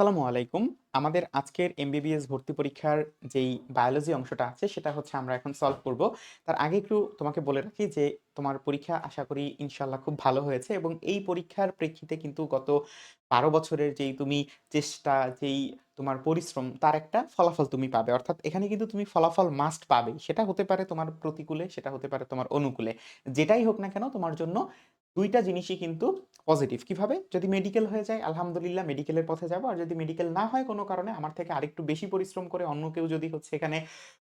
আসসালামু আলাইকুম। আমাদের আজকের এমবিবিএস ভর্তি পরীক্ষার যেই বায়োলজি অংশটা আছে সেটা হচ্ছে আমরা এখন সলভ করব। তার আগে একটু তোমাকে বলে রাখি যে তোমার পরীক্ষা আশা করি ইনশাল্লাহ খুব ভালো হয়েছে এবং এই পরীক্ষার প্রেক্ষিতে কিন্তু গত ১২ বছরের যেই তুমি চেষ্টা, যেই তোমার পরিশ্রম তার একটা ফলাফল তুমি পাবে। অর্থাৎ এখানে কিন্তু তুমি ফলাফল মাস্ট পাবে সেটা হতে পারে তোমার প্রতিকূলে, সেটা হতে পারে তোমার অনুকূলে। যেটাই হোক না কেন তোমার জন্য ২ টা জিনিসই কিন্তু পজিটিভ। কীভাবে? যদি মেডিকেল হয়ে যায়, আলহামদুলিল্লাহ মেডিকেলের পথে যাব আর যদি মেডিকেল না হয় কোনো কারণে, আমার থেকে আরেকটু বেশি পরিশ্রম করে অন্য কেউ যদি হচ্ছে এখানে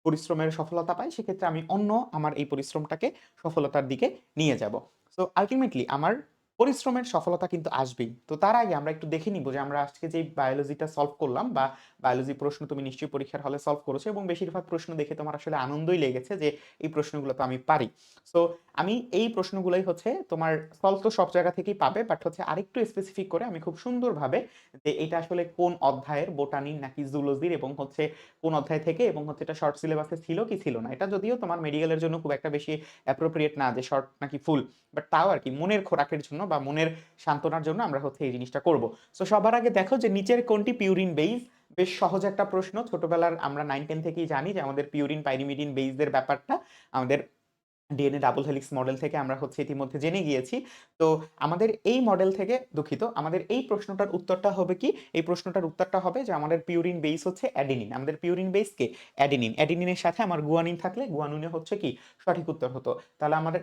পরিশ্রমের সফলতা পায়, সেক্ষেত্রে আমি অন্য আমার এই পরিশ্রমটাকে সফলতার দিকে নিয়ে যাব সো আলটিমেটলি আমার পরিশ্রমের সফলতা কিন্তু আসবেই। তো তার আগে আমরা একটু দেখে নিব যে আমরা আজকে যেই বায়োলজিটা সলভ করলাম বা বায়োলজি প্রশ্ন তুমি নিশ্চয়ই পরীক্ষার হলে সলভ করেছ এবং বেশিরভাগ প্রশ্ন দেখে তোমার আসলে আনন্দই লেগেছে যে এই প্রশ্নগুলো তো আমি পারি। সো আমি এই প্রশ্নগুলোই হচ্ছে তোমার সলভ তো সব জায়গা থেকেই পাবে বাট হচ্ছে আরেকটু স্পেসিফিক করে আমি খুব সুন্দরভাবে যে এটা আসলে কোন অধ্যায়ের বোটানির নাকি জুলজির এবং হচ্ছে কোন অধ্যায় থেকে এবং হচ্ছে এটা শর্ট সিলেবাসে ছিল কি ছিল না। এটা যদিও তোমার মেডিকেলের জন্য খুব একটা বেশি অ্যাপ্রোপ্রিয়েট না যে শর্ট নাকি ফুল। বাট তাও আর কি মনের খোরাকের জন্য বা মনের সান্ত্বনার জন্য আমরা হচ্ছে এই জিনিসটা করব। সো সবার আগে দেখো যে নিচের কোনটি পিউরিন বেইস? বেশ সহজ একটা প্রশ্ন। ছোটবেলার আমরা 9-10 থেকেই জানি যে আমাদের পিউরিন, পাইরিমিডিন বেইসদের ব্যাপারটা আমাদের ডিএনএ ডাবল হেলিক্স মডেল থেকে আমরা হচ্ছে ইতিমধ্যে জেনে গিয়েছি। তো আমাদের এই মডেল থেকে দুঃখিত আমাদের এই প্রশ্নটার উত্তরটা হবে কি? এই প্রশ্নটার উত্তরটা হবে যে আমাদের পিউরিন বেইস হচ্ছে অ্যাডেনিন। আমাদের পিউরিন বেইস কে? অ্যাডেনিন। অ্যাডেনিনের সাথে আমার গুয়ানিন থাকলে গুয়ানিনে হচ্ছে কি? সঠিক উত্তর হতো। তাহলে আমাদের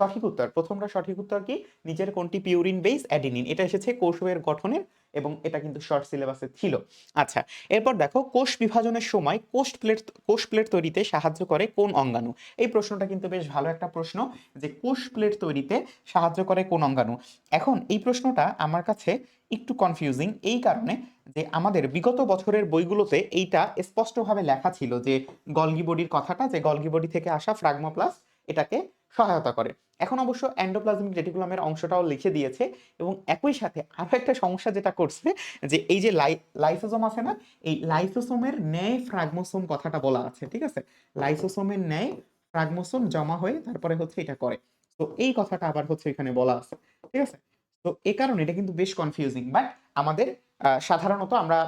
সঠিক উত্তর, প্রথমটা সঠিক উত্তর কি? নিচের কোনটি পিউরিন বেইস? অ্যাডেনিন। এটা এসেছে কোষের গঠনের এবং এটা কিন্তু শর্ট সিলেবাসে ছিল। আচ্ছা, এরপর দেখো কোষ বিভাজনের সময় কোষ প্লেট কোষ প্লেট তৈরিতে সাহায্য করে কোন অঙ্গাণু? এই প্রশ্নটা কিন্তু বেশ ভালো একটা প্রশ্ন যে কোষ প্লেট তৈরিতে সাহায্য করে কোন অঙ্গাণু? এখন এই প্রশ্নটা আমার কাছে একটু কনফিউজিং এই কারণে যে আমাদের বিগত বছরের বইগুলোতে এইটা স্পষ্টভাবে লেখা ছিল যে গলগি বডির কথাটা যে গলগি বডি থেকে আসা ফ্রাগমোপ্লাস্ট এটাকে সহায়তা করে। এখন অবশ্য এন্ডোপ্লাজমিক রেটিকুলামের অংশটাও লিখে দিয়েছে এবং একই সাথে আরও একটা সমস্যা যেটা করছে, যে এই যে লাই লাইসোসোম আছে না? এই লাইসোসোমের ন্যায় ফ্রাগমোসোম কথাটা বলা আছে। ঠিক আছে? লাইসোসোমের ন্যায় ফ্রাগমোসোম জমা হয়ে তারপরে হচ্ছে এটা করে। তো এই কথাটা আবার হচ্ছে এখানে বলা আছে। ঠিক আছে? তো এ কারণে এটা কিন্তু বেশ কনফিউজিং বাট আমাদের সাধারণত আমরা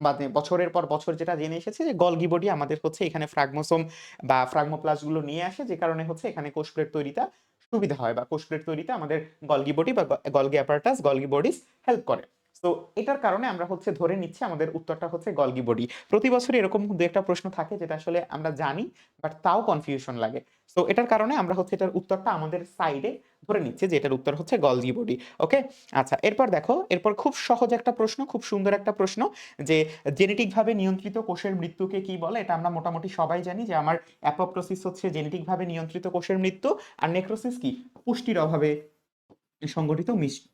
মানে বছরের পর বছর যেটা জেনে এসেছে যে গলগি বডি আমাদের হচ্ছে এখানে ফ্রাগমোসোম বা ফ্রাগমোপ্লাস্টগুলো নিয়ে আসে, যে কারণে হচ্ছে এখানে কোষ প্লেট তৈরিটা সুবিধা হয় বা কোষ প্লেট তৈরিতে আমাদের গলগি বডি বা Golgi apparatus Golgi bodies help করে। সো এটার কারণে আমরা হচ্ছে ধরে নিচ্ছি আমাদের উত্তরটা হচ্ছে গলগি বডি। প্রতি বছরই এরকম ২-১ টা প্রশ্ন থাকে যেটা আসলে আমরা জানি বাট তাও কনফিউশন লাগে। সো এটার কারণে আমরা হচ্ছে এটার উত্তরটা আমাদের সাইডে ধরে নিচ্ছি যে এটার উত্তর হচ্ছে গলগি বডি। ওকে? আচ্ছা এরপর দেখো এরপর খুব সহজ একটা প্রশ্ন, খুব সুন্দর একটা প্রশ্ন যে জেনেটিকভাবে নিয়ন্ত্রিত কোষের মৃত্যুকে কি বলে? এটা আমরা মোটামুটি সবাই জানি যে আমার অ্যাপোপ্টোসিস হচ্ছে জেনেটিকভাবে নিয়ন্ত্রিত কোষের মৃত্যু আর নেক্রোসিস কি? পুষ্টির অভাবে সংগঠিত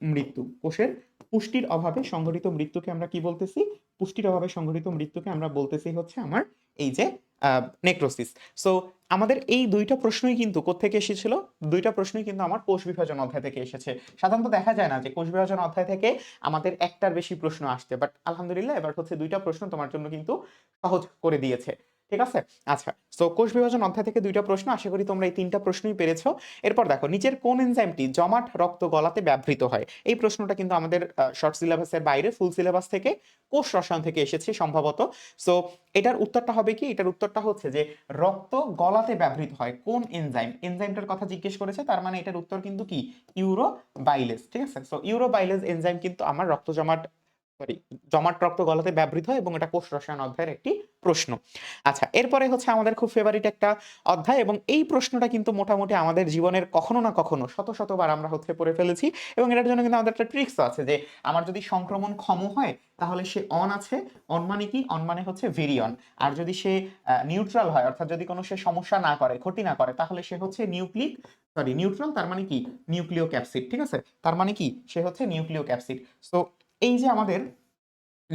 মৃত্যু। কোষের পুষ্টির অভাবে সংঘটিত মৃত্যুকে আমরা কি বলতেছি? পুষ্টির অভাবে সংঘটিত মৃত্যুকে আমরা বলতেছি হচ্ছে আমার এই যে নেক্রোসিস। সো আমাদের এই দুইটা প্রশ্নই কিন্তু কোত্থেকে এসেছিল? দুইটা প্রশ্নই কিন্তু আমার কোষ বিভাজন অধ্যায় থেকে এসেছে। সাধারণত দেখা যায় না যে কোষ বিভাজন অধ্যায় থেকে আমাদের একটার বেশি প্রশ্ন আসছে। বাট আলহামদুলিল্লাহ এবার হচ্ছে দুইটা প্রশ্ন তোমার জন্য কিন্তু সহজ করে দিয়েছে। ঠিক আছে? আচ্ছা। সো কোষ বিভাজন অধ্যায় থেকে দুইটা প্রশ্ন, আশা করি তোমরা এই তিনটা প্রশ্নই পেরেছ। এরপর দেখো, নিচের কোন এনজাইমটি জমাট রক্ত গলাতে ব্যবহৃত হয়? এই প্রশ্নটা কিন্তু আমাদের শর্ট সিলেবাসের বাইরে ফুল সিলেবাস থেকে কোষ রসায়ন থেকে এসেছে সম্ভবত। সো এটার উত্তরটা হবে কি? এটার উত্তরটা হচ্ছে যে, রক্ত গলাতে ব্যবহৃত হয় কোন এনজাইম? এনজাইমটার কথা জিজ্ঞেস করেছে, তার মানে এটার উত্তর কিন্তু কি? ইউরোবাইলেজ। ঠিক আছে? সো ইউরোবাইলেজ এনজাইম কিন্তু আমার রক্ত জমাট সরি জমাট রক্ত গলাতে ব্যবহৃত হয় এবং এটা কোষ রসায়ন অধ্যায়ের একটি প্রশ্ন। আচ্ছা এরপরে হচ্ছে আমাদের খুব ফেভারিট একটা অধ্যায় এবং এই প্রশ্নটা কিন্তু মোটামুটি আমাদের জীবনের কখনো না কখনো শত, শতবার আমরা হচ্ছে পড়ে ফেলেছি এবং এটার জন্য কিন্তু আমাদের একটা ট্রিক্স আছে যে আমার যদি সংক্রমণ ক্ষম হয় তাহলে সে অন আছে। অন মানে কি? অন মানে হচ্ছে ভেরি অন। আর যদি সে নিউট্রাল হয় অর্থাৎ যদি কোনো সে সমস্যা না করে, ক্ষতি না করে তাহলে সে হচ্ছে নিউক্লিক সরি নিউট্রাল তার মানে কি? Nucleocapsid. ঠিক আছে? তার মানে কি? সে হচ্ছে নিউক্লিও ক্যাপসিড। সো এই যে আমাদের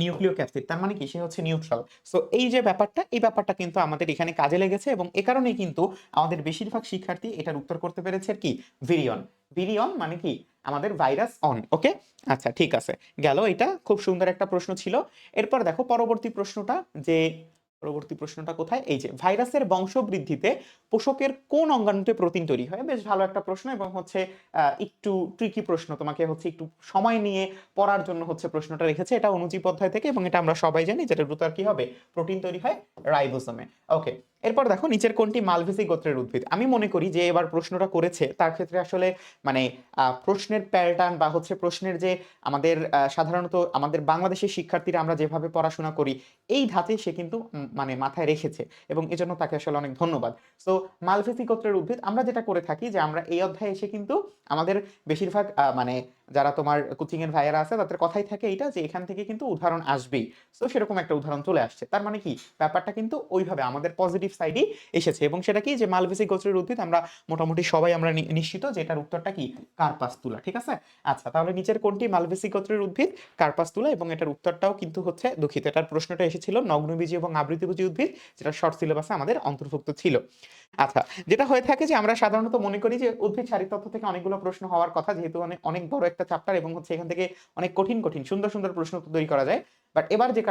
নিউক্লিও ক্যাপসিড তার মানে কি? সে হচ্ছে নিউট্রাল। সো এই যে ব্যাপারটা, এই ব্যাপারটা কিন্তু আমাদের এখানে কাজে লেগেছে এবং এ কারণেই কিন্তু আমাদের বেশিরভাগ শিক্ষার্থী এটার উত্তর করতে পেরেছে কি? ভিরিয়ন ভিরিয়ন মানে কি? আমাদের ভাইরাস অন। ওকে? আচ্ছা ঠিক আছে। গেল এটা খুব সুন্দর একটা প্রশ্ন ছিল। এরপর দেখো পরবর্তী প্রশ্নটা যে পরবর্তী প্রশ্নটা কোথায়? এই যে, ভাইরাসের বংশবৃদ্ধিতে পোষকের কোন অঙ্গাণুতে প্রোটিন তৈরি হয়? বেশ ভালো একটা প্রশ্ন এবং হচ্ছে একটু ট্রিকি প্রশ্ন। তোমাকে হচ্ছে একটু সময় নিয়ে পড়ার জন্য হচ্ছে প্রশ্নটা রেখেছে। এটা অনুজীব অধ্যায় থেকে এবং এটা আমরা সবাই জানি যেটা দ্রুত আর কি হবে? প্রোটিন তৈরি হয় রাইবোসোমে। ওকে এরপর দেখো, নিচের কোনটি মালভেসি গোত্রের উদ্ভিদ? আমি মনে করি যে এবার প্রশ্নটা করেছে, তার ক্ষেত্রে আসলে মানে প্রশ্নের প্যাটার্ন বা হচ্ছে প্রশ্নের যে আমাদের সাধারণত আমাদের বাংলাদেশের শিক্ষার্থীরা আমরা যেভাবে পড়াশোনা করি, এই ধাতে সে কিন্তু মানে মাথায় রেখেছে এবং এজন্য তাকে আসলে অনেক ধন্যবাদ। সো মালভেসি গোত্রের উদ্ভিদ, আমরা যেটা করে থাকি যে আমরা এই অধ্যায়ে এসে কিন্তু আমাদের বেশিরভাগ মানে যারা তোমার কোচিং এর ভাইয়ারা আছে, তাদের কথাই থাকে এইটা যে এখান থেকে কিন্তু উদাহরণ আসবেই। সো সেরকম একটা উদাহরণ চলে আসছে। তার মানে কি? ব্যাপারটা কিন্তু ওইভাবে, আমাদের পজিটিভ সাইডই এসেছে। এবং সেটা কি? যে মালভেসি গোত্রের উদ্ভিদ আমরা মোটামুটি সবাই আমরা নিশ্চিত যে এটার উত্তরটা কি? কার্পাস তুলা, ঠিক আছে? আচ্ছা তাহলে নিচের কোনটি? মালভেসি গোত্রের উদ্ভিদ কার্পাস তুলা, এবং এটার উত্তরটাও কিন্তু হচ্ছে দুঃখিত। এটার প্রশ্নটা এসেছিল নগ্নবীজি এবং আবৃতবীজি উদ্ভিদ, যেটা শর্ট সিলেবাসে আমাদের অন্তর্ভুক্ত ছিল। আচ্ছা যেটা হয়ে থাকে যে আমরা সাধারণত মনে করি যে উদ্ভিদ শারীরতত্ত্ব থেকে অনেকগুলো প্রশ্ন হওয়ার কথা, যেহেতু অনেক অনেক বড় একটা চ্যাপ্টার এবং হচ্ছে এখান থেকে অনেক কঠিন কঠিন, সুন্দর সুন্দর প্রশ্ন তৈরি করা যায়। বাট এবার যে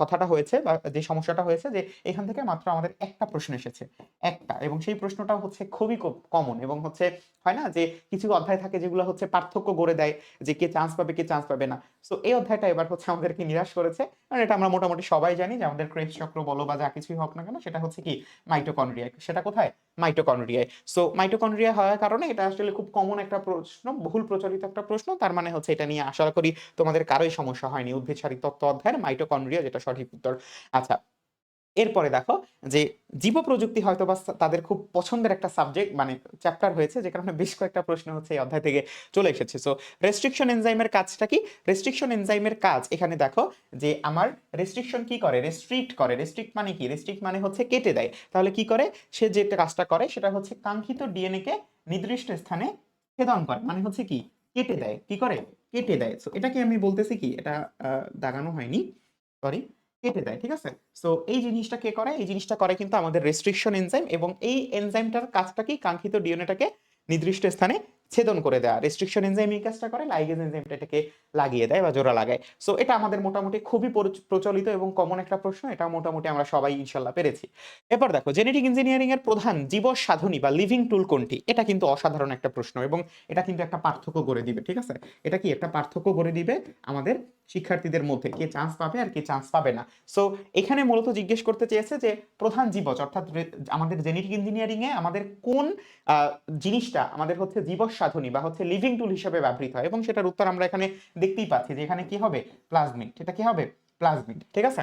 কথাটা হয়েছে বা যে সমস্যাটা হয়েছে যে এখান থেকে মাত্র আমাদের একটা প্রশ্ন এসেছে। একটা। এবং সেই প্রশ্নটা হচ্ছে খুবই কমন এবং হচ্ছে, হয় না? যে কিছু অধ্যায় থাকে যেগুলো হচ্ছে পার্থক্য গড়ে দেয় যে কে চান্স পাবে, কে চান্স পাবে না। সো এই অধ্যায়টা এবার হচ্ছে আমাদেরকে নিরাশ করেছে। কারণ এটা আমরা মোটামুটি সবাই জানি যে আমাদের ক্রেস চক্র বলো বা যা কিছুই হোক না কেন, সেটা হচ্ছে কি? মাইটোকন্ড্রিয়া সেটা কোথায়? মাইটোকন্ড্রিয়ায় সো মাইটোকন্ড্রিয়া হওয়ার কারণে এটা আসলে খুব কমন একটা প্রশ্ন, বহুল প্রচলিত একটা প্রশ্ন। তার মানে হচ্ছে এটা নিয়ে আশা করি তোমাদের কারোই সমস্যা হয়নি। উদ্ভিদ শারীর তত্ত্ব অধ্যায়ের মাইটোকন্ড্রিয়া যেটা সঠিক উত্তর। আচ্ছা এরপরে দেখো যে জীব প্রযুক্তি হয়তো বা তাদের খুব পছন্দের একটা সাবজেক্ট মানে চ্যাপ্টার হয়েছে, যে কারণে বেশ কয়েকটা প্রশ্ন হচ্ছে এই অধ্যায় থেকে চলে এসেছে। সো রেস্ট্রিকশন এনজাইমের কাজটা কি? রেস্ট্রিকশন এনজাইমের কাজ, এখানে দেখো যে আমার রেস্ট্রিকশন কি করে? রেস্ট্রিক্ট করে। রেস্ট্রিক্ট মানে কি? রেস্ট্রিক্ট মানে হচ্ছে কেটে দেয়। তাহলে কি করে? সে যে কাজটা করে, সেটা হচ্ছে কাঙ্ক্ষিত ডিএনএ কে নির্দিষ্ট স্থানে ছেদন করে। মানে হচ্ছে কি? কেটে দেয়। কি করে? কেটে দেয়। সো এটাকে আমি বলতেছি কি? এটা দাগানো হয়নি। সরি কেটে দেয়, ঠিক আছে? সো এই জিনিসটা কে করে? এই জিনিসটা করে কিন্তু আমাদের রেস্ট্রিকশন এনজাইম এবং এই এনজাইমটার কাজটা কি? কাঙ্ক্ষিত ডিএনএটাকে নির্দিষ্ট স্থানে ছেদন করে দেওয়া রেস্ট্রিকশন এনজাইম এই কাজটা করে লাইগেজ এনজাইমটা এটাকে লাগিয়ে দেয় বা জোড়া লাগায়। সো এটা আমাদের মোটামুটি খুবই প্রচলিত এবং কমন একটা প্রশ্ন, এটা মোটামুটি আমরা সবাই ইনশাল্লাহ পেরেছি। এরপর দেখো জেনেটিক ইঞ্জিনিয়ারিং এর প্রধান জীব সাধনী বা লিভিং টুল কোনটি? এটা কিন্তু অসাধারণ একটা প্রশ্ন এবং এটা কিন্তু একটা পার্থক্য করে দিবে, ঠিক আছে? এটা কি একটা পার্থক্য করে দিবে আমাদের শিক্ষার্থীদের মধ্যে কে চান্স পাবে আর কে চান্স পাবে না। সো এখানে মূলত জিজ্ঞেস করতে চেয়েছে যে, প্রধান জীবজ, অর্থাৎ আমাদের জেনেটিক ইঞ্জিনিয়ারিং এ আমাদের কোন জিনিসটা আমাদের হচ্ছে জীবস সাধনী বা হচ্ছে লিভিং টুল হিসেবে ব্যবহৃত হয় এবং সেটার উত্তর আমরা এখানে দেখতেই পাচ্ছি যে এখানে কি হবে? প্লাজমিড এটা কি হবে? প্লাজমিড ঠিক আছে?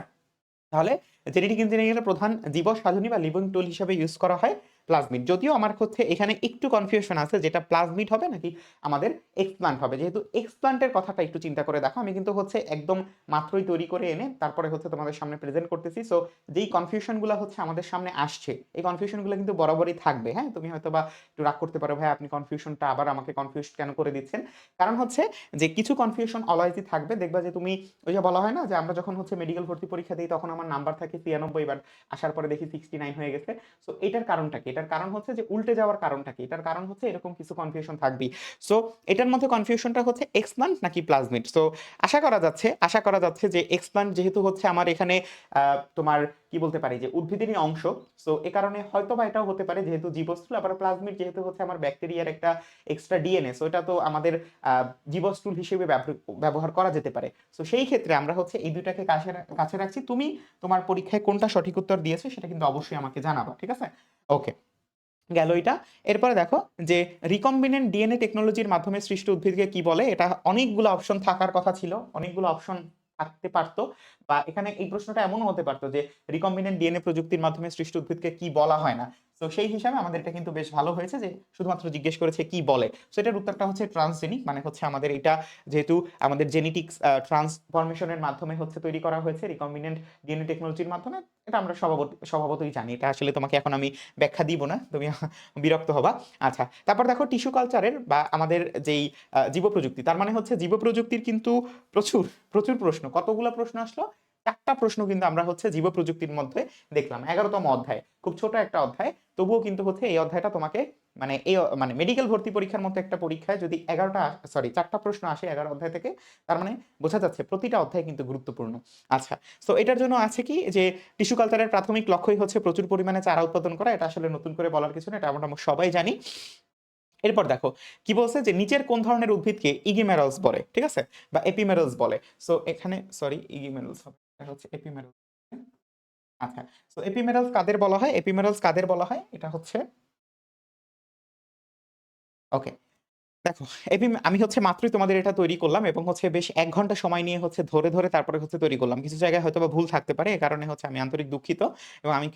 তাহলে জেনেটিক ইঞ্জিনিয়ারিং এর প্রধান জীবস সাধনী বা লিভিং টুল হিসেবে ইউজ করা হয়। প্লাজমিড যদিও আমার হচ্ছে এখানে একটু কনফিউশন আছে, যেটা প্লাজমিড হবে নাকি আমাদের এক্সপ্লান্ট হবে। যেহেতু এক্সপ্লান্টের কথাটা একটু চিন্তা করে দেখো, আমি কিন্তু হচ্ছে একদম মাত্রই তৈরি করে এনে তারপরে হচ্ছে তোমাদের সামনে প্রেজেন্ট করতেছি। সো যেই কনফিউশনগুলো হচ্ছে আমাদের সামনে আসছে, এই কনফিউশনগুলো কিন্তু বরাবরই থাকবে। হ্যাঁ তুমি হয়তো বা একটু রাগ করতে পারো, ভাই, আপনি কনফিউশনটা আবার আমাকে কনফিউজ কেন করে দিচ্ছেন? কারণ হচ্ছে যে কিছু কনফিউশন অলওয়েজই থাকবে। দেখবা যে তুমি ওই যে বলা হয় না যে আমরা যখন হচ্ছে মেডিকেল ভর্তি পরীক্ষা দিই, তখন আমার নাম্বার থাকে ছিয়ানব্বই বার আসার পরে দেখি সিক্সটি নাইন হয়ে গেছে। সো এটার কারণটা কি? এটার কারণ হচ্ছে যে উল্টে যাওয়ার কারণটা কি? এটার কারণ হচ্ছে এরকম কিছু কনফিউশন থাকবেই। সো এটার মধ্যে কনফিউশনটা হচ্ছে এক্সপ্লান্ট নাকি প্লাজমিড সো আশা করা যাচ্ছে, আশা করা যাচ্ছে যে এক্সপ্লান্ট যেহেতু হচ্ছে আমার এখানে তোমার কি বলতে পারি যে উদ্ভিদেরই অংশ। সো এ কারণে হয়তো বা এটাও হতে পারে যেহেতু জীবস্থূল, আবার প্লাজমিড যেহেতু হচ্ছে আমার ব্যাকটেরিয়ার একটা এক্সট্রা ডিএনএ সো এটা তো আমাদের জীবস্থূল হিসেবে ব্যবহার- করা যেতে পারে। সো সেই ক্ষেত্রে আমরা হচ্ছে এই দুটাকে কাছে কাছে রাখছি। তুমি তোমার পরীক্ষায় কোনটা সঠিক উত্তর দিয়েছ সেটা কিন্তু অবশ্যই আমাকে জানাবা, ঠিক আছে? ওকে গেল এটা। এরপরে দেখো যে রিকম্বিনেন্ট ডিএনএ টেকনোলজির মাধ্যমে সৃষ্ট উদ্ভিদকে কি বলে? এটা অনেকগুলো অপশন থাকার কথা ছিল, অনেকগুলো অপশন থাকতে পারতো। বা এখানে এই প্রশ্নটা এমনও হতে পারতো যে রিকম্বিনেন্ট ডিএনএ প্রযুক্তির মাধ্যমে সৃষ্ট উদ্ভিদকে কি বলা হয় না? তো সেই হিসাবে আমাদের এটা কিন্তু বেশ ভালো হয়েছে যে শুধুমাত্র জিজ্ঞেস করেছে কি বলে। সো এটার উত্তরটা হচ্ছে ট্রান্সজেনিক মানে হচ্ছে আমাদের এটা যেহেতু আমাদের জেনেটিক্স ট্রান্সফরমেশনের মাধ্যমে হচ্ছে তৈরি করা হয়েছে রিকম্বিনেন্ট ডিএনএ টেকনোলজির মাধ্যমে এটা আমরা স্বভাবত স্বভাবতই জানি। এটা আসলে তোমাকে এখন আমি ব্যাখ্যা দিব না তুমি বিরক্ত হবা। আচ্ছা তারপর দেখো টিস্যু কালচারের বা আমাদের যেই আহ, জীব প্রযুক্তি তার মানে হচ্ছে জীব প্রযুক্তির কিন্তু প্রচুর প্রচুর প্রশ্ন। কতগুলো প্রশ্ন আসলো? চারটা প্রশ্ন কিন্তু আমরা হচ্ছে জীব প্রযুক্তির মধ্যে দেখলাম। এগারোতম অধ্যায়, খুব ছোট একটা অধ্যায়। তবুও কিন্তু হচ্ছে এই অধ্যায়টা তোমাকে মানে এই মানে মেডিকেল ভর্তি পরীক্ষার মতো একটা পরীক্ষায় যদি এগারোটা সরি চারটা প্রশ্ন আসে এগারো অধ্যায় থেকে, তার মানে বোঝা যাচ্ছে প্রতিটা অধ্যায় কিন্তু গুরুত্বপূর্ণ। আচ্ছা সো এটার জন্য আছে কি যে টিস্যু কালচারের প্রাথমিক লক্ষ্যই হচ্ছে প্রচুর পরিমাণে চারা উৎপাদন করা, এটা আসলে নতুন করে বলার কিছু না, এটা আমরা সবাই জানি। এরপর দেখো, কি বলছে যে নিচের কোন ধরনের উদ্ভিদকে ইগিমেরালস বলে, ঠিক আছে? বা এপিমেরালস বলে। সো এখানে সরি ইগিমেরালস হবে। এটা হচ্ছে এপিমেরাল আচ্ছা সো এপিমেরালস কাদের বলা হয়? এপিমেরালস কাদের বলা হয়? এটা হচ্ছে ওকে দেখো এপি আমি হচ্ছে মাত্রই তোমাদের এটা তৈরি করলাম এবং হচ্ছে বেশ এক ঘণ্টা সময় নিয়ে হচ্ছে ধরে ধরে তারপরে হচ্ছে তৈরি করলাম। কিছু জায়গায় হয়তো বা ভুল থাকতে পারে, এ কারণে হচ্ছে আমি আন্তরিক দুঃখিত এবং আমি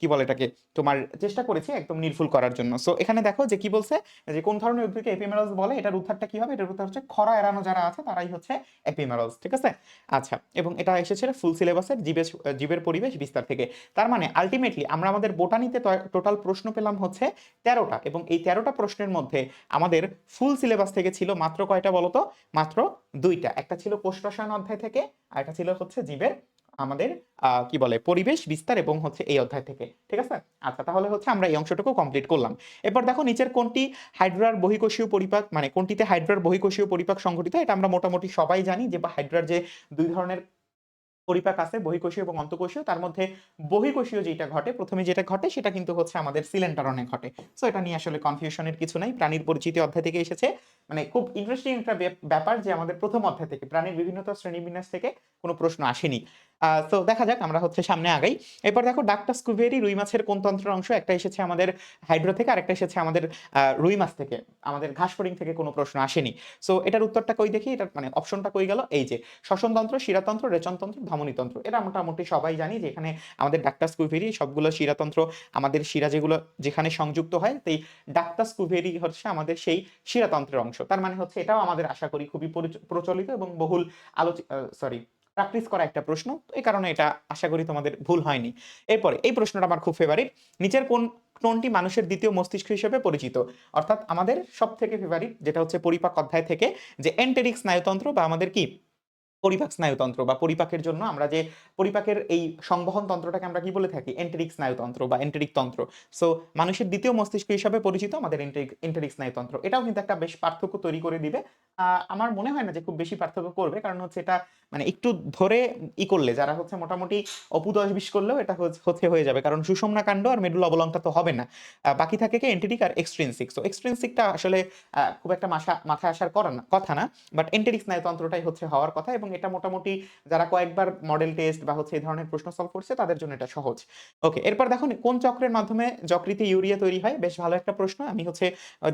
কি বলে এটাকে, তোমার চেষ্টা করেছি একদম নির্ভুল করার জন্য। সো এখানে দেখো যে কি বলছে, যে কোন ধরনের উদ্ভিদকে এপিমেরালস বলে, এটার উদ্ধারটা কি হবে? এটার উত্তর হচ্ছে খরা এড়ানো যারা আছে, তারাই হচ্ছে এপিমেরালস ঠিক আছে? আচ্ছা এবং এটা এসেছে ফুল সিলেবাসের জীবের জীবের পরিবেশ বিস্তার থেকে। তার মানে আলটিমেটলি আমরা আমাদের বোটানিতে টোটাল প্রশ্ন পেলাম হচ্ছে তেরোটা এবং এই তেরোটা প্রশ্নের মধ্যে আমাদের ফুল সিলেবাস থেকে ছিল মাত্র কয়টা বলতো? মাত্র দুইটা। একটা ছিল কোষ রসায়ন অধ্যায় থেকে, আর একটা ছিল হচ্ছে জীবের, আমাদের কি বলে, পরিবেশ, বিস্তার এবং হচ্ছে এই অধ্যায় থেকে। ঠিক আছে? আচ্ছা তাহলে হচ্ছে আমরা এই অংশটুকু কমপ্লিট করলাম। এরপর দেখো নিচের কোনটি হাইড্রার বহিকোষীয় পরিপাক মানে কোনটিতে হাইড্রার বহিকোষীয় পরিপাক সংঘটিত, এটা আমরা মোটামুটি সবাই জানি যে বা হাইড্রার যে দুই ধরনের পরিপাক আছে, বহিকোষীয় এবং অন্তকোষীয়। তার মধ্যে বহিকোষীয় যেটা ঘটে, প্রথমে যেটা ঘটে, সেটা কিন্তু হচ্ছে আমাদের সিলেন্টারনে ঘটে। সো এটা নিয়ে আসলে কনফিউশনের কিছু নাই। প্রাণীর পরিচিতি অধ্যায় থেকে এসেছে। মানে খুব ইন্টারেস্টিং একটা ব্যাপার যে আমাদের প্রথম অধ্যায় থেকে, প্রাণীর বিভিন্নতা, শ্রেণীবিন্যাস থেকে কোনো প্রশ্ন আসেনি। তো দেখা যাক, আমরা হচ্ছে সামনে আগাই। এরপর দেখো ডাক্তার স্কুভেরি রুই মাছের কোন তন্ত্রের অংশ? একটা এসেছে আমাদের হাইড্রো থেকে, আরেকটা এসেছে আমাদের রুই মাছ থেকে। আমাদের ঘাস ফড়িং থেকে কোনো প্রশ্ন আসেনি। সো এটার উত্তরটা কই দেখি? এটা মানে অপশনটা কই গেল? এই যে শ্বসনতন্ত্র শিরাতন্ত্র রেচনতন্ত্র ধমনীতন্ত্র এটা মোটামুটি সবাই জানি যে এখানে আমাদের ডাক্তার স্কুভেরি সবগুলো শিরাতন্ত্র আমাদের শিরা যেগুলো, যেখানে সংযুক্ত হয়, সেই ডাক্তার স্কুভেরি হচ্ছে আমাদের সেই শিরাতন্ত্রের অংশ। তার মানে হচ্ছে এটাও আমাদের আশা করি খুবই প্রচলিত এবং বহুল আলোচিত সরি প্র্যাকটিস করা একটা প্রশ্ন। তো এই কারণে এটা আশা করি তোমাদের ভুল হয়নি। এরপরে, এই প্রশ্নটা আমার খুব ফেভারিট নিচের কোন, কোনটি মানুষের দ্বিতীয় মস্তিষ্ক হিসেবে পরিচিত? অর্থাৎ আমাদের সব থেকে ফেভারিট যেটা হচ্ছে পরিপাক অধ্যায় থেকে, যে এন্টেরিক স্নায়ুতন্ত্র বা আমাদের কি? পরিপাক স্নায়ুতন্ত্র বা পরিপাকের জন্য আমরা যে পরিপাকের এই সংবহন তন্ত্রটাকে আমরা কি বলে থাকি? এন্টেরিক স্নায়ুতন্ত্র বা এন্টেরিক তন্ত্র। সো মানুষের দ্বিতীয় মস্তিষ্ক হিসাবে পরিচিত আমাদের এন্টেরিক এন্টেরিক স্নায়ুতন্ত্র। এটাও কিন্তু একটা বেশ পার্থক্য তৈরি করে দিবে। আমার মনে হয় না যে খুব বেশি পার্থক্য করবে, কারণ হচ্ছে এটা মানে একটু ধরে ই করলে, যারা হচ্ছে মোটামুটি অপু দশ বিশ করলেও এটা হচ্ছে- হয়ে যাবে। কারণ সুষমনা কাণ্ড আর মেডুল অবলংটা তো হবে না। বাকি থাকে কি এন্টেরিক আর এক্সট্রিনসিক। সো এক্সট্রিনসিকটা আসলে খুব একটা মাথা মাথায় আসার কথা না। বাট এন্টেরিক স্নায়ুতন্ত্রটাই হচ্ছে হওয়ার কথা এবং এটা মোটামুটি যারা কয়েকবার মডেল টেস্ট বা হচ্ছে এই ধরনের প্রশ্ন সলভ করছে, তাদের জন্য এটা সহজ। ওকে এরপর দেখুন কোন চক্রের মাধ্যমে যকৃতে ইউরিয়া তৈরি হয়? বেশ ভালো একটা প্রশ্ন। আমি হচ্ছে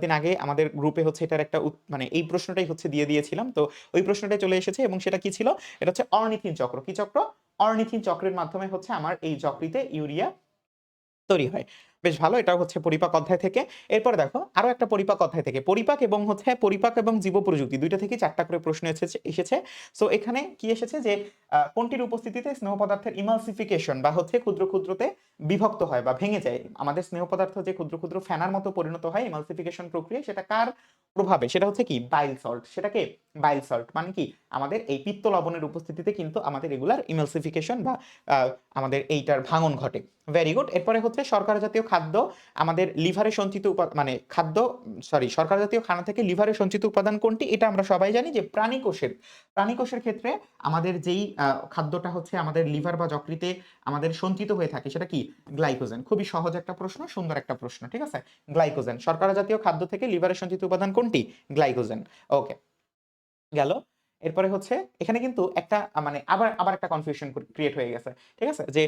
দিন আগে আমাদের গ্রুপে হচ্ছে এটার একটা মানে এই প্রশ্নটাই হচ্ছে দিয়ে দিয়েছিলাম। তো ওই প্রশ্নটাই চলে এসেছে এবং সেটা কি ছিল? এটা হচ্ছে অর্নিথিন চক্র। কি চক্র? অর্নিথিন চক্রের মাধ্যমে হচ্ছে আমার এই যকৃতে ইউরিয়া তৈরি হয়। বেশ ভালো এটা হচ্ছে পরিপাক অধ্যায় থেকে। এরপর দেখো, আরও একটা পরিপাক অধ্যায় থেকে, পরিপাক এবং হচ্ছে পরিপাক এবং জীব প্রযুক্তি দুইটা থেকে চারটা করে প্রশ্ন এসেছে এসেছে। সো এখানে কি এসেছে যে কোনটির উপস্থিতিতে স্নেহ পদার্থের ইমালসিফিকেশন বা হচ্ছে ক্ষুদ্র ক্ষুদ্রতে বিভক্ত হয় বা ভেঙে যায়? আমাদের স্নেহ পদার্থ যে ক্ষুদ্র ক্ষুদ্র ফেনার মতো পরিণত হয় ইমালসিফিকেশন প্রক্রিয়া সেটা কার প্রভাবে? সেটা হচ্ছে কি বাইল সল্ট সেটাকে বাইল সল্ট মানে কি? আমাদের এই পিত্ত লবণের উপস্থিতিতে কিন্তু আমাদের রেগুলার ইমালসিফিকেশন বা আমাদের এইটার ভাঙন ঘটে। ভেরি গুড এরপরে হচ্ছে সরকার জাতীয় খাদ্য আমাদের লিভারে সঞ্চিত মানে খাদ্য সরি শর্করা জাতীয় খানা থেকে লিভারে সঞ্চিত উপাদান কোনটি? এটা আমরা সবাই জানি যে প্রাণী কোষের প্রাণী কোষের ক্ষেত্রে আমাদের যেই খাদ্যটা হচ্ছে আমাদের লিভার বা যকৃতে আমাদের সঞ্চিত হয়ে থাকে সেটা কি? গ্লাইকোজেন। খুবই সহজ একটা প্রশ্ন, সুন্দর একটা প্রশ্ন, ঠিক আছে? গ্লাইকোজেন। শর্করা জাতীয় খাদ্য থেকে লিভারে সঞ্চিত উপাদান কোনটি? গ্লাইকোজেন। ওকে। গেল। এরপরে হচ্ছে এখানে কিন্তু একটা মানে আবার আবার একটা কনফিউশন ক্রিয়েট হয়ে গেছে, ঠিক আছে? যে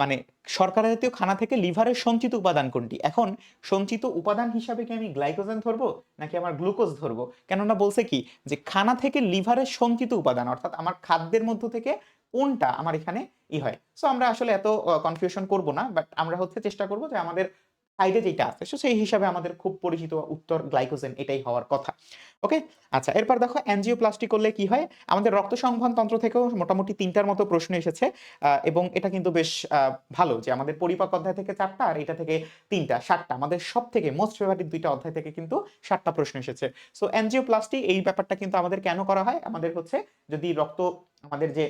মানে শর্করা জাতীয় খানা থেকে লিভারের সঞ্চিত উপাদান কোনটি? এখন সঞ্চিত উপাদান হিসাবে কি আমি গ্লাইকোজেন ধরবো, নাকি আমার গ্লুকোজ ধরবো? কেননা বলছে কি যে, খানা থেকে লিভারের সঞ্চিত উপাদান, অর্থাৎ আমার খাদ্যের মধ্য থেকে কোনটা আমার এখানে ই হয়? সো আমরা আসলে এত কনফিউশন করব না বাট আমরা হচ্ছে চেষ্টা করব যে আমাদের সাইডে যেটা আছে so সেই হিসাবে আমাদের খুব পরিচিত উত্তর গ্লাইকোজেন এটাই হওয়ার কথা। ওকে? আচ্ছা এরপর দেখো অ্যানজিওপ্লাস্টি করলে কি হয়? আমাদের রক্ত সংবহন তন্ত্র থেকেও মোটামুটি তিনটার মতো প্রশ্ন এসেছে এবং এটা কিন্তু বেশ ভালো যে আমাদের পরিপাক অধ্যায় থেকে চারটা আর এটা থেকে তিনটা, সাতটা। আমাদের সব থেকে মোস্ট ফেভারিট দুইটা অধ্যায় থেকে কিন্তু সাতটা প্রশ্ন এসেছে। সো অ্যানজিওপ্লাস্টি এই ব্যাপারটা কিন্তু আমাদের কেন করা হয়? আমাদের হচ্ছে যদি রক্ত আমাদের যে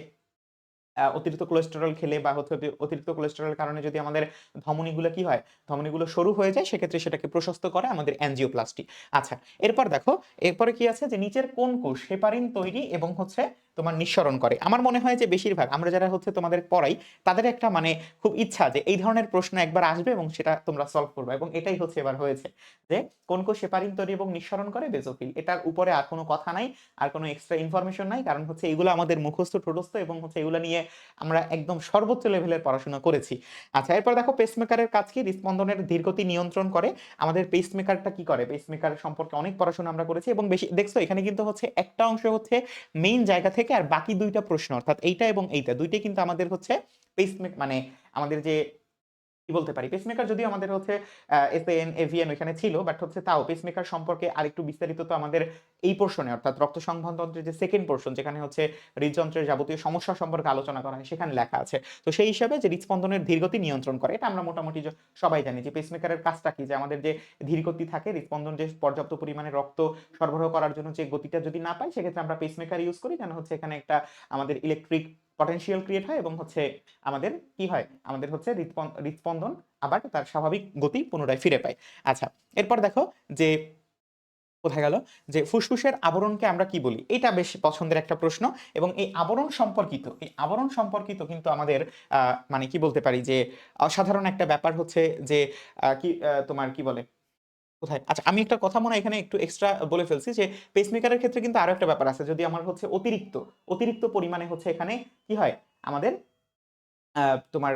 অতিরিক্ত কোলেস্টেরল খেলে বা হচ্ছে অতি অতিরিক্ত কোলেস্টেরল কারণে যদি আমাদের ধমনীগুলো কি হয়? ধমনীগুলো সরু হয়ে যায় সেক্ষেত্রে সেটাকে প্রশস্ত করে আমাদের অ্যানজিওপ্লাস্টি। আচ্ছা, এরপর দেখো, এরপরে কি আছে যে নিচের কোন কোষ হেপারিন তৈরি এবং হচ্ছে তোমার নিঃসরণ করে? আমার মনে হয় যে বেশিরভাগ আমরা যারা হচ্ছে তোমাদের পড়াই তাদের একটা মানে খুব ইচ্ছা যে এই ধরনের প্রশ্ন একবার আসবে এবং সেটা তোমরা সলভ করবে এবং এটাই হচ্ছে এবার হয়েছে। যে কোন কোষ হেপারিন তৈরি এবং নিঃসরণ করে? বেসোফিল। এটার উপরে আর কোন কথা নাই, আর কোনো এক্সট্রা ইনফরমেশন নাই। কারণ হচ্ছে এগুলো আমাদের মুখস্থ ঠোঁটস্থ এবং হচ্ছে এগুলো নিয়ে আমরা একদম সর্বোচ্চ লেভেলের পড়াশোনা করেছি। আচ্ছা, এরপর দেখো পেসমেকারের কাজ কি? হৃদস্পন্দনের ধীরগতি নিয়ন্ত্রণ করে। আমাদের পেসমেকারটা কি করে? পেসমেকার সম্পর্কে অনেক পড়াশোনা আমরা করেছি এবং বেশি দেখছ এখানে কিন্তু হচ্ছে একটা অংশ হচ্ছে মেইন জায়গা থেকে আর বাকি দুইটা প্রশ্ন, অর্থাৎ এইটা এবং এইটা, দুইটাই কিন্তু আমাদের হচ্ছে পেসমেক মানে আমাদের যে বলতে পারি? পেসমেকার যদিও আমাদের হচ্ছে আ এসএএন, এভিএন ওইখানে ছিল। বাট হচ্ছে তাও পেসমেকার সম্পর্কে আরেকটু বিস্তারিত তো আমাদের এই পোরশনে অর্থাৎ রক্ত সংবহনতন্ত্রের যে সেকেন্ড পোরশন যেখানে হচ্ছে হৃদযন্ত্রের যাবতীয় সমস্যা সম্পর্কে আলোচনা করা হয় সেখানে লেখা আছে। তো সেই হিসাবে যে হৃদস্পন্দনের ধীরগতি নিয়ন্ত্রণ করে। এটা আমরা মোটামুটি সবাই জানি যে পেসমেকারের কাজটা কি? যে আমাদের যে ধীরগতি থাকে হৃদস্পন্দন যে পর্যাপ্ত পরিমাণে রক্ত সরবরাহ করার জন্য যে গতিটা যদি না পাই সেক্ষেত্রে আমরা পেসমেকার ইউজ করি যেন হচ্ছে এখানে একটা আমাদের ইলেকট্রিক পটেনশিয়াল ক্রিয়েট হয় এবং হচ্ছে আমাদের কি হয়? আমাদের হচ্ছে হৃদপন হৃদস্পন্দন আবার তার স্বাভাবিক গতি পুনরায় ফিরে পায়। আচ্ছা, এরপর দেখো যে কোথায় গেল? যে ফুসফুসের আবরণকে আমরা কি বলি? এটা বেশ পছন্দের একটা প্রশ্ন এবং এই আবরণ সম্পর্কিত, এই আবরণ সম্পর্কিত কিন্তু আমাদের মানে কি বলতে পারি যে অসাধারণ একটা ব্যাপার হচ্ছে যে কি তোমার কি বলে? কোথায়? আচ্ছা আমি একটা কথা মনে এখানে একটু এক্সট্রা বলে ফেলছি যে পেসমেকারের ক্ষেত্রে কিন্তু আরও একটা ব্যাপার আছে। যদি আমার হচ্ছে অতিরিক্ত, অতিরিক্ত পরিমাণে হচ্ছে এখানে কি হয়? আমাদের তোমার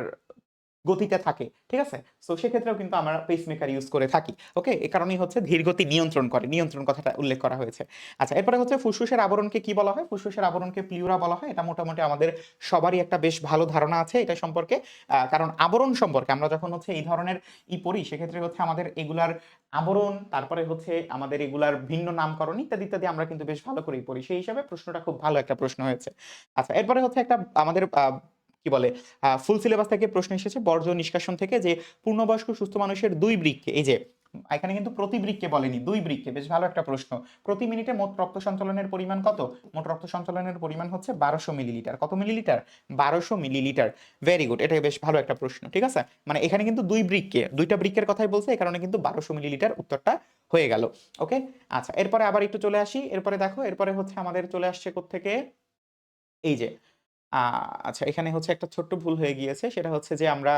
গতিটা থাকে। ঠিক আছে? সো সেক্ষেত্রেও কিন্তু আমরা পেসমেকার ইউজ করে থাকি। ওকে? এ কারণেই হচ্ছে ধীরগতি নিয়ন্ত্রণ করে। নিয়ন্ত্রণ কথাটা উল্লেখ করা হয়েছে। আচ্ছা এরপরে হচ্ছে ফুসফুসের আবরণকে কি বলা হয়? ফুসফুসের আবরণকে প্লিউরা বলা হয়। এটা মোটামুটি আমাদের সবারই একটা বেশ ভালো ধারণা আছে এটা সম্পর্কে। কারণ আবরণ সম্পর্কে আমরা যখন হচ্ছে এই ধরনের ই পড়ি সেক্ষেত্রে হচ্ছে আমাদের এগুলার আবরণ, তারপরে হচ্ছে আমাদের এগুলার ভিন্ন নামকরণ ইত্যাদি, ইত্যাদি আমরা কিন্তু বেশ ভালো করেই পড়ি। সেই হিসাবে প্রশ্নটা খুব ভালো একটা প্রশ্ন হয়েছে। আচ্ছা এরপরে হচ্ছে একটা আমাদের কি বলে? ফুল সিলেবাস থেকে প্রশ্ন এসেছে বর্জ্য নিষ্কাশন থেকে যে পূর্ণবয়স্ক সুস্থ মানুষের ২ বৃক্কে এই যে এখানে কিন্তু প্রতি বৃক্কে বলেনি, ২ বৃক্কে বেশ ভালো একটা প্রশ্ন। প্রতি মিনিটে মোট রক্ত সঞ্চালনের পরিমাণ কত? মোট রক্ত সঞ্চালনের পরিমাণ হচ্ছে ১২০০ মিলিলিটার। কত মিলিলিটার? ১২০০ মিলিলিটার। Very good. এটা বেশ ভালো একটা প্রশ্ন। ঠিক আছে? মানে এখানে কিন্তু ২ বৃক্কে, ২ টা বৃক্কের কথাই বলছে এই কারণে কিন্তু বারোশো মিলিলিটার উত্তরটা হয়ে গেল। ওকে? আচ্ছা এরপরে আবার একটু চলে আসি। এরপরে দেখো এরপরে হচ্ছে আমাদের চলে আসছে কোত্থেকে? এই যে আচ্ছা এখানে হচ্ছে একটা ছোট্ট ভুল হয়ে গিয়েছে। সেটা হচ্ছে যে আমরা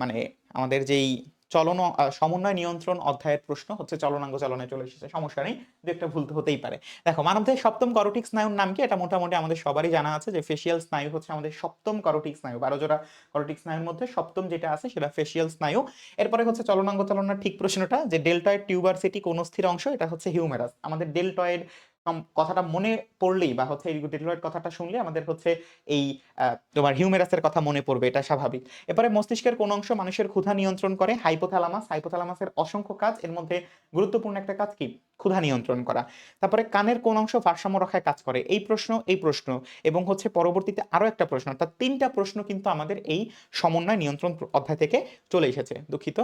মানে আমাদের যেই চলন সমন্বয় নিয়ন্ত্রণ অধ্যায়ের প্রশ্ন হচ্ছে চলনাঙ্গ চলনে চলে এসেছে। সমস্যা নেই। ২-১ টা ভুল হতেই পারে। দেখো, মানবদেহের সপ্তম করোটিক স্নায়ুর নাম কি? এটা মোটামুটি আমাদের সবারই জানা আছে যে ফেসিয়াল স্নায়ু হচ্ছে আমাদের সপ্তম করোটিক স্নায়ু। ১২ জোড়া করোটিক স্নায়ুর মধ্যে সপ্তম যেটা আছে সেটা ফেসিয়াল স্নায়ু। এরপরে হচ্ছে চলনাঙ্গ চলনের ঠিক প্রশ্নটা যে ডেল্টয়েড টিউবারসিটি কোন স্থির অংশ? এটা হচ্ছে হিউমেরাস। আমাদের ডেল্টয়েড কথাটা মনে পড়লেই বা হচ্ছে ডেল্টয়েড কথাটা শুনলে আমাদের হচ্ছে এই তোমার হিউমেরাসের কথা মনে পড়বে। এটা স্বাভাবিক। এরপরে মস্তিষ্কের কোন অংশ মানুষের ক্ষুধা নিয়ন্ত্রণ করে? হাইপোথ্যালামাস। হাইপোথ্যালামাসের অসংখ্য কাজ। এর মধ্যে গুরুত্বপূর্ণ একটা কাজ কি? ক্ষুধা নিয়ন্ত্রণ করা। তারপরে কানের কোন অংশ ভারসাম্য রক্ষায় কাজ করে? এই প্রশ্ন, এই প্রশ্ন এবং হচ্ছে পরবর্তীতে আরও একটা প্রশ্ন অর্থাৎ তিনটা প্রশ্ন কিন্তু আমাদের এই সমন্বয় নিয়ন্ত্রণ অধ্যায় থেকে চলে এসেছে। দুঃখিত।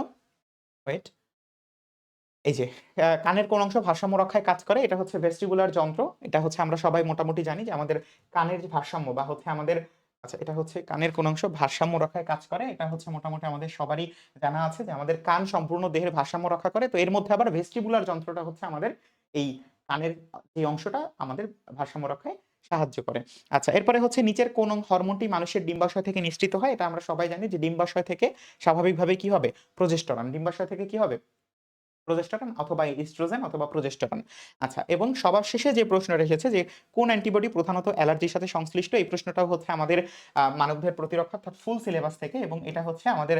ওয়েট। এই যে কানের কোন অংশ ভারসাম্য রক্ষায় কাজ করে? এটা হচ্ছে ভেস্টিবুলার যন্ত্র। এটা হচ্ছে আমরা সবাই মোটামুটি জানি যে আমাদের কানের যে ভারসাম্য বা হচ্ছে আমাদের আচ্ছা এটা হচ্ছে কানের কোন অংশ ভারসাম্য রক্ষায় কাজ করে? এটা হচ্ছে মোটামুটি আমাদের সবারই জানা আছে যে আমাদের কান সম্পূর্ণ দেহের ভারসাম্য রক্ষা করে। তো এর মধ্যে আবার ভেস্টিবুলার যন্ত্রটা হচ্ছে আমাদের এই কানের যে অংশটা আমাদের ভারসাম্য রক্ষায় সাহায্য করে। আচ্ছা এরপরে হচ্ছে নিচের কোন হরমোনটি মানুষের ডিম্বাশয় থেকে নিঃসৃত হয়? এটা আমরা সবাই জানি যে ডিম্বাশয় থেকে স্বাভাবিকভাবে কি হবে? প্রজেস্টেরন। ডিম্বাশয় থেকে কি হবে? প্রজেস্টেরন অথবা ইস্ট্রোজেন অথবা প্রজেস্টেরন। আচ্ছা এবং সবার শেষে যে প্রশ্নটা এসেছে যে কোন অ্যান্টিবডি প্রধানত অ্যালার্জির সাথে সংশ্লিষ্ট? এই প্রশ্নটাও হচ্ছে আমাদের মানবদেহের প্রতিরক্ষা অর্থাৎ ফুল সিলেবাস থেকে এবং এটা হচ্ছে আমাদের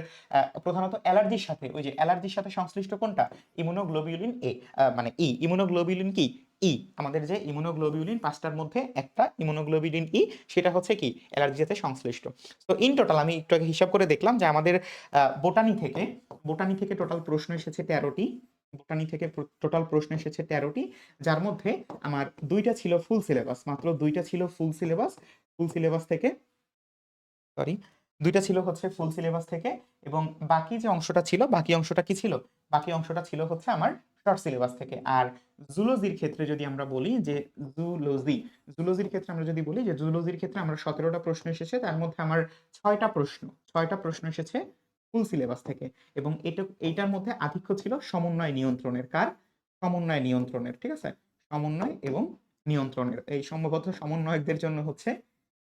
প্রধানত অ্যালার্জির সাথে ওই যে অ্যালার্জির সাথে সংশ্লিষ্ট কোনটা? ইমিউনোগ্লোবিউলিন এ মানে ই। ইমিউনোগ্লোবিউলিন কি? ই। আমাদের যে ইমিউনোগ্লোবিউলিন পাঁচটার মধ্যে একটা ইমিউনোগ্লোবিউলিন ই সেটা হচ্ছে কি? অ্যালার্জির সাথে সংশ্লিষ্ট। তো ইন টোটাল আমি একটু আগে হিসাব করে দেখলাম যে আমাদের বোটানি থেকে, বোটানি থেকে টোটাল প্রশ্ন এসেছে ১৩ টি। বোটানি থেকে টোটাল প্রশ্ন এসেছে তেরোটি যার মধ্যে আমার দুইটা ছিল ফুল সিলেবাস। মাত্র দুইটা ছিল ফুল সিলেবাস। ফুল সিলেবাস থেকে সরি দুইটা ছিল হচ্ছে ফুল সিলেবাস থেকে এবং বাকি যে অংশটা ছিল, বাকি অংশটা কি ছিল? বাকি অংশটা ছিল হচ্ছে আমার শর্ট সিলেবাস থেকে আর জুলজির ক্ষেত্রে যদি আমরা বলি যে জুলজি জুলজির ক্ষেত্রে আমরা যদি বলি যে জুলজির ক্ষেত্রে আমরা সতেরোটা প্রশ্ন এসেছে তার মধ্যে আমার ছয়টা প্রশ্ন ছয়টা প্রশ্ন এসেছে ফুল সিলেবাস থেকে। এবং এটা, এইটার মধ্যে আধিক্য ছিল সমন্বয় নিয়ন্ত্রণের কার? সমন্বয় নিয়ন্ত্রণের, ঠিক আছে? সমন্বয় এবং নিয়ন্ত্রণের। এই সম্ভবত সমন্বয়কদের জন্য হচ্ছে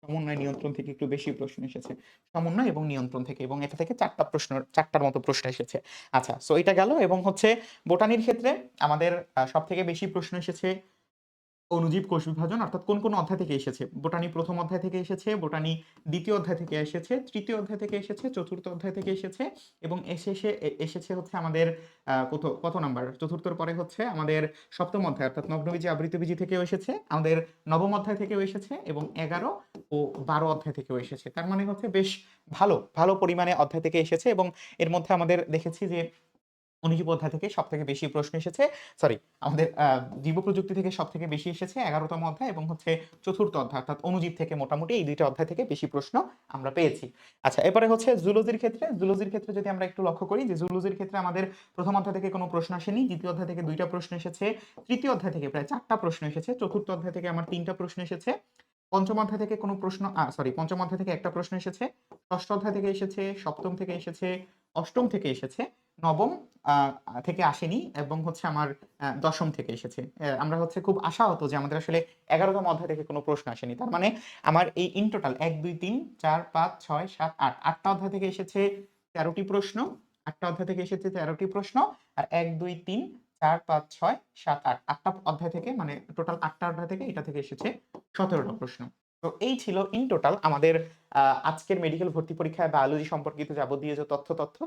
সমন্বয় নিয়ন্ত্রণ থেকে একটু বেশি প্রশ্ন এসেছে। সমন্বয় এবং নিয়ন্ত্রণ থেকে, এবং এটা থেকে চারটা প্রশ্ন, চারটার মতো প্রশ্ন এসেছে। আচ্ছা সো এটা গেল, এবং হচ্ছে বোটানির ক্ষেত্রে আমাদের সব থেকে বেশি প্রশ্ন এসেছে অনুজীব কোষ বিভাজন, অর্থাৎ কোন কোন অধ্যায় থেকে এসেছে? বোটানি প্রথম অধ্যায় থেকে এসেছে, বোটানি দ্বিতীয় অধ্যায় থেকে এসেছে, তৃতীয় অধ্যায় থেকে এসেছে, চতুর্থ অধ্যায় থেকে এসেছে এবং এসে এসে এসেছে হচ্ছে আমাদের কত কত নাম্বার? চতুর্থর পরে হচ্ছে আমাদের সপ্তম অধ্যায়, অর্থাৎ নবনবীজি আবৃতবীজি থেকেও এসেছে, আমাদের নবম অধ্যায় থেকেও এসেছে এবং এগারো ও বারো অধ্যায় থেকেও এসেছে। তার মানে হচ্ছে বেশ ভালো ভালো পরিমাণে অধ্যায় থেকে এসেছে এবং এর মধ্যে আমাদের দেখেছি যে অনুজীব অধ্যায় থেকে সব থেকে বেশি প্রশ্ন এসেছে। সরি আমাদের জীব প্রযুক্তি থেকে সব থেকে বেশি এসেছে এগারোতম অধ্যায় এবং হচ্ছে চতুর্থ অধ্যায়, অর্থাৎ অনুজীব থেকে মোটামুটি এই দুইটা অধ্যায় থেকে বেশি প্রশ্ন আমরা পেয়েছি। আচ্ছা এরপরে হচ্ছে জুলজির ক্ষেত্রে। জুলজির ক্ষেত্রে যদি আমরা একটু লক্ষ্য করি যে জুলজির ক্ষেত্রে আমাদের প্রথম অধ্যায় থেকে কোনো প্রশ্ন আসেনি, দ্বিতীয় অধ্যায় থেকে দুইটা প্রশ্ন এসেছে, তৃতীয় অধ্যায় থেকে প্রায় চারটা প্রশ্ন এসেছে, চতুর্থ অধ্যায় থেকে আমার তিনটা প্রশ্ন এসেছে, পঞ্চম অধ্যায় থেকে কোনো প্রশ্ন সরি পঞ্চম অধ্যায় থেকে একটা প্রশ্ন এসেছে, ষষ্ঠ অধ্যায় থেকে এসেছে, সপ্তম থেকে এসেছে, অষ্টম থেকে এসেছে নবম থেকে আসেনি এবং হচ্ছে আমার দশম থেকে এসেছে। আমরা হচ্ছে খুব আশাহত যে আমাদের আসলে এগারোতম অধ্যায় থেকে কোনো প্রশ্ন আসেনি। তার মানে আমার এই ইন টোটাল এক, দুই, তিন, চার, পাঁচ, ছয়, সাত, আট, আটটা অধ্যায় থেকে এসেছে তেরোটি প্রশ্ন, আটটা অধ্যায় থেকে এসেছে তেরোটি প্রশ্ন, আর এক, দুই, তিন, চার, পাঁচ, ছয়, সাত, আট, আটটা অধ্যায় থেকে মানে টোটাল আটটা অধ্যায় থেকে এটা থেকে এসেছে সতেরোটা প্রশ্ন। তো এই ছিল ইন টোটাল আমাদের আজকের মেডিকেল ভর্তি পরীক্ষায় বায়োলজি সম্পর্কিত যাবতীয় যে তথ্য তথ্য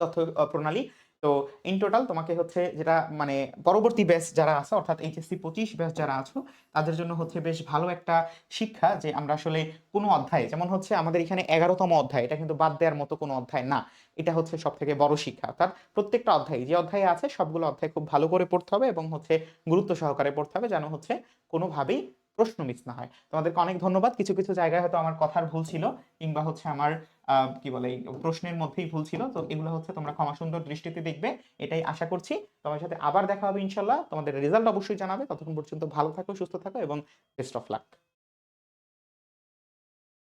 তথ্য প্রণালী। তো ইন টোটাল তোমাকে হচ্ছে যেটা মানে পরবর্তী ব্যাচ যারা আছে, অর্থাৎ এইচএসসি পঁচিশ ব্যাচ যারা আছো, তাদের জন্য হচ্ছে বেশ ভালো একটা শিক্ষা যে আমরা আসলে কোনো অধ্যায়, যেমন হচ্ছে আমাদের এখানে এগারোতম অধ্যায়, এটা কিন্তু বাদ দেওয়ার মতো কোনো অধ্যায় না। এটা হচ্ছে সব থেকে বড় শিক্ষা। অর্থাৎ প্রত্যেকটা অধ্যায়, যে অধ্যায়ে আছে, সবগুলো অধ্যায় খুব ভালো করে পড়তে হবে এবং হচ্ছে গুরুত্ব সহকারে পড়তে হবে যেন হচ্ছে কোনোভাবেই প্রশ্ন মিস না হয়। তোমাদেরকে অনেক ধন্যবাদ। কিছু কিছু জায়গায় হয়তো আমার কথার ভুল ছিল কিংবা হচ্ছে আমার কি বলে, প্রশ্নের মধ্যেই ভুল ছিল। তো এগুলো হচ্ছে তোমরা ক্ষমা সুন্দর দৃষ্টিতে দেখবে। এটাই আশা করছি। তোমার সাথে আবার দেখা হবে ইনশাল্লাহ। তোমাদের রেজাল্ট অবশ্যই জানাবে। ততক্ষণ পর্যন্ত ভালো থাকো, সুস্থ থাকো এবং বেস্ট অফ লাক